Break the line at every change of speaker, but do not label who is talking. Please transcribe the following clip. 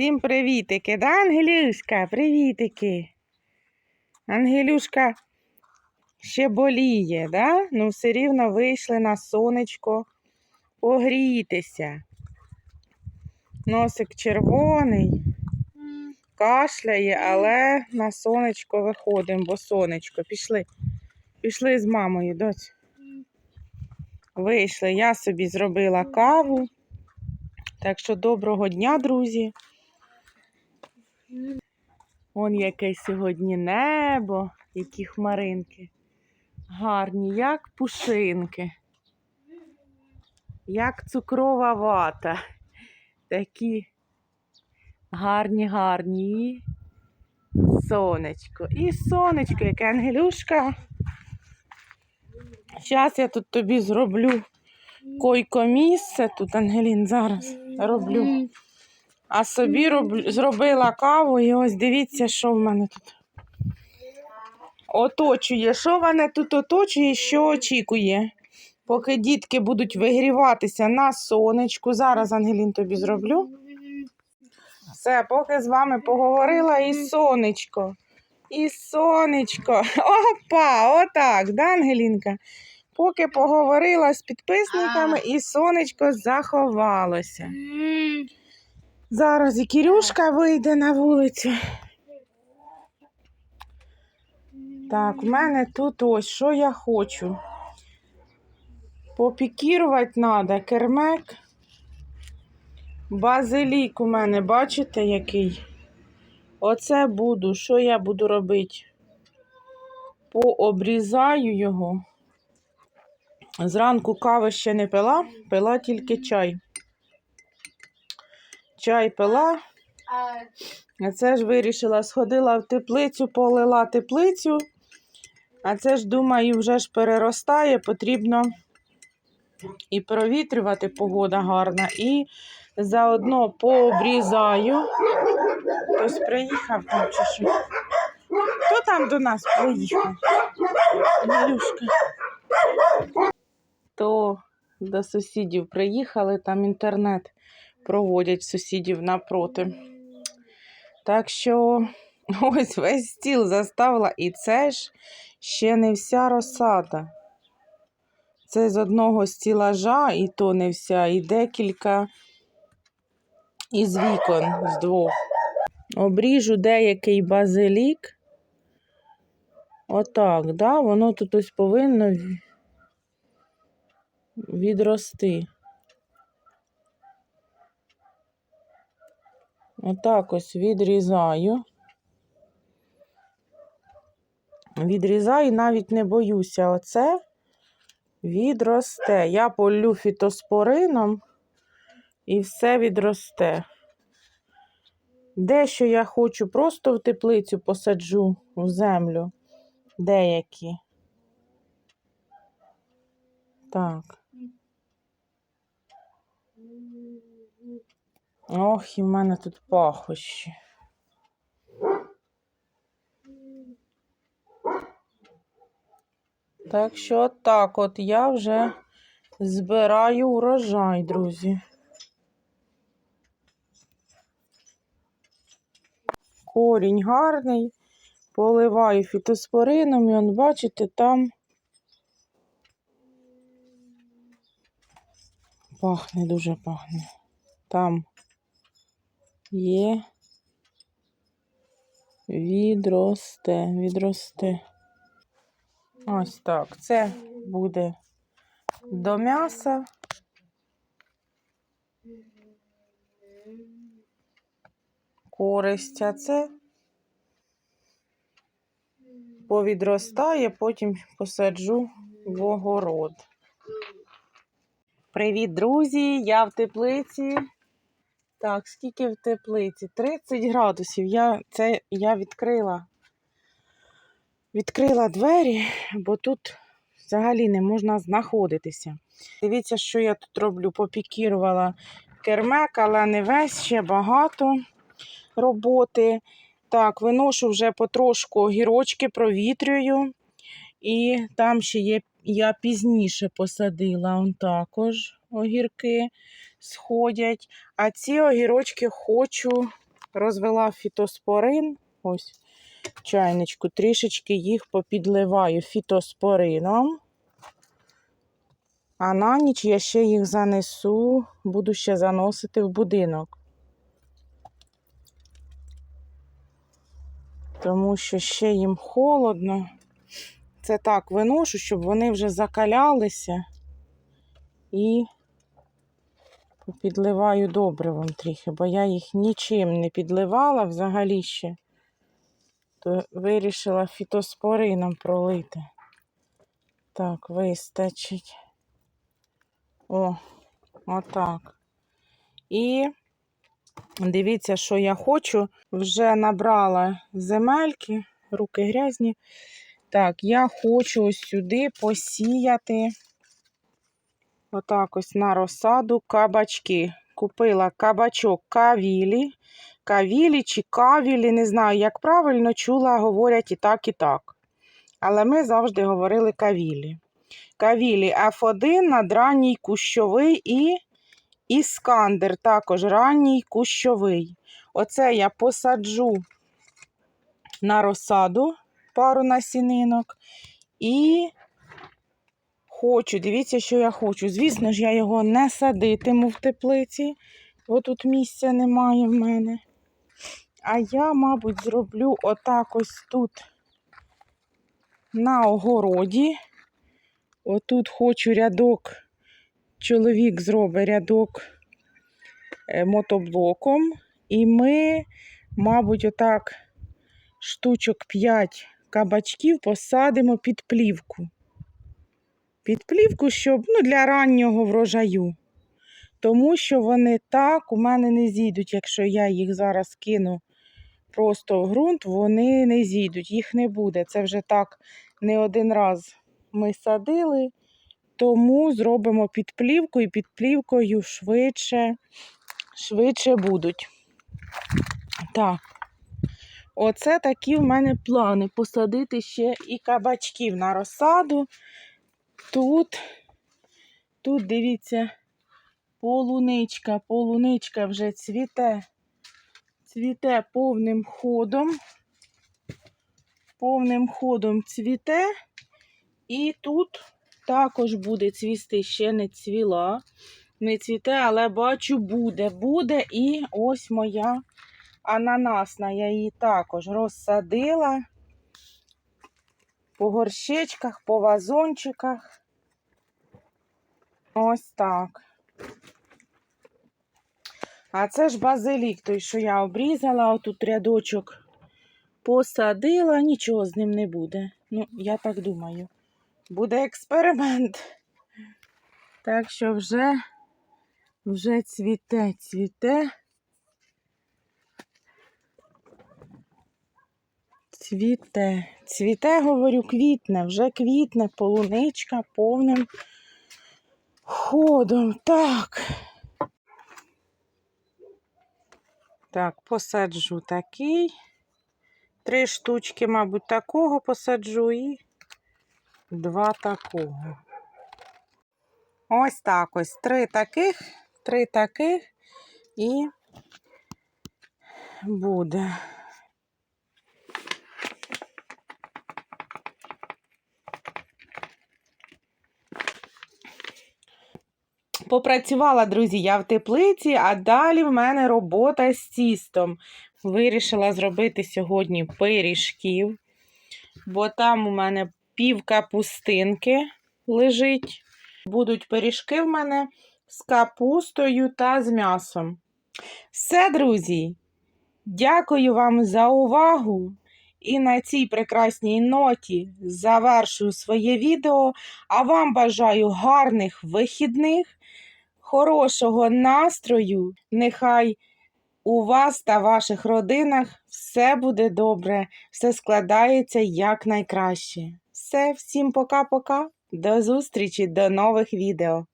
Всім привітики, да, Ангелюшка? Привітики. Ангелюшка ще боліє, да? Ну, все рівно вийшли на сонечко погрітися. Носик червоний, кашляє, але на сонечко виходимо, бо сонечко. Пішли. Пішли з мамою, доць. Вийшли. Я собі зробила каву. Так що доброго дня, друзі. Вон яке сьогодні небо, які хмаринки. Гарні, як пушинки, як цукрова вата. Такі гарні, гарні. Сонечко. І сонечко, яке ангелюшка. Зараз я тут тобі зроблю койко-місце. Тут Ангелін зараз роблю. А собі роблю, зробила каву і ось дивіться, що в мене тут оточує. Що мене тут оточує, що очікує. Поки дітки будуть вигріватися на сонечку. Зараз Ангелін тобі зроблю. Все, поки з вами поговорила і сонечко. І сонечко. Опа, отак, да, Ангелінка? Поки поговорила з підписниками, і сонечко заховалося. Зараз і Кірюшка вийде на вулицю. Так, в мене тут ось що я хочу. Попікірувати треба кермек. Базилік у мене, бачите, який? Оце буду. Що я буду робити? Пообрізаю його. Зранку кави ще не пила, пила тільки чай. Чай пила. А це ж вирішила, сходила в теплицю, полила теплицю. А це ж, думаю, вже ж переростає, потрібно і провітрювати погода гарна, і заодно пообрізаю. Хтось приїхав там чи що? Хто там до нас приїхав? Галюшка. То до сусідів приїхали, там інтернет проводять сусідів напроти. Так що ось весь стіл заставила, і це ж ще не вся розсада. Це з одного стілажа, і то не вся, і декілька із вікон з двох. Обріжу деякий базилік. Отак, да? воно тут ось повинно відрости. Отак ось відрізаю. Відрізаю, навіть не боюся. Оце відросте. Я полю фітоспорином і все відросте. Дещо я хочу просто в теплицю посаджу в землю. Деякі. Так. Ох, і в мене тут пахощі. Так що так от я вже збираю урожай, друзі. Корінь гарний, поливаю фітоспорином, і он, бачите, там пахне, дуже пахне. Там є відросте, відросте. Ось так. Це буде до м'яса. Користь, а це повідростає, потім посаджу в огород. Привіт, друзі! Я в теплиці. Так, скільки в теплиці? 30 градусів. Я, це я відкрила. Відкрила двері, бо тут взагалі не можна знаходитися. Дивіться, що я тут роблю. Попікірувала кермек, але не весь ще багато роботи. Так, виношу вже потрошку огірочки, провітрюю. І там ще є, я пізніше посадила он також огірки сходять. А ці огірочки хочу розвела фітоспорин. Ось чайничку, трішечки їх попідливаю фітоспорином. А на ніч я ще їх занесу, буду ще заносити в будинок. Тому що ще їм холодно. Це так виношу, щоб вони вже закалялися. І підливаю добривом трохи, бо я їх нічим не підливала взагалі ще. То вирішила фітоспорином пролити. Так, вистачить. О, отак. І дивіться, що я хочу. Вже набрала земельки, руки грязні. Так, я хочу ось сюди посіяти отак ось на розсаду кабачки. Купила кабачок кавілі. Кавілі чи кавілі, не знаю, як правильно чула, говорять і так, і так. Але ми завжди говорили кавілі. Кавілі F1 надранній кущовий і іскандер також ранній кущовий. Оце я посаджу на розсаду пару насінинок. І хочу, дивіться, що я хочу. Звісно ж, я його не садитиму в теплиці, бо тут місця немає в мене. А я, мабуть, зроблю отак ось тут на огороді. Отут хочу рядок, чоловік зробить рядок е, мотоблоком. І ми, мабуть, отак штучок 5 кабачків посадимо під плівку. Під плівку, щоб ну, для раннього врожаю. Тому що вони так у мене не зійдуть. Якщо я їх зараз кину просто в ґрунт, вони не зійдуть, їх не буде. Це вже так не один раз ми садили, тому зробимо під і під плівкою швидше, швидше будуть. Так. Оце такі в мене плани. Посадити ще і кабачків на розсаду. Тут, тут, дивіться, полуничка, полуничка вже цвіте, цвіте повним ходом. Повним ходом цвіте. І тут також буде цвісти, ще не цвіла. Не цвіте, але бачу, буде. Буде і ось моя ананасна. Я її також розсадила по горщичках, по вазончиках. Ось так. А це ж базилік, той, що я обрізала, отут рядочок посадила, нічого з ним не буде. Ну, я так думаю. Буде експеримент. Так що вже, вже цвіте, цвіте. Цвіте, цвіте, говорю, квітне, вже квітне, полуничка повним ходом. Так. Так, посаджу такий. Три штучки, мабуть, такого посаджу і два такого. Ось так ось. Три таких, три таких і буде. Попрацювала, друзі, я в теплиці, а далі в мене робота з тістом. Вирішила зробити сьогодні пиріжків, бо там у мене пів капустинки лежить. Будуть пиріжки в мене з капустою та з м'ясом. Все, друзі, дякую вам за увагу. І на цій прекрасній ноті завершую своє відео. А вам бажаю гарних вихідних, хорошого настрою. Нехай у вас та ваших родинах все буде добре, все складається якнайкраще. Все, всім пока-пока. До зустрічі, до нових відео.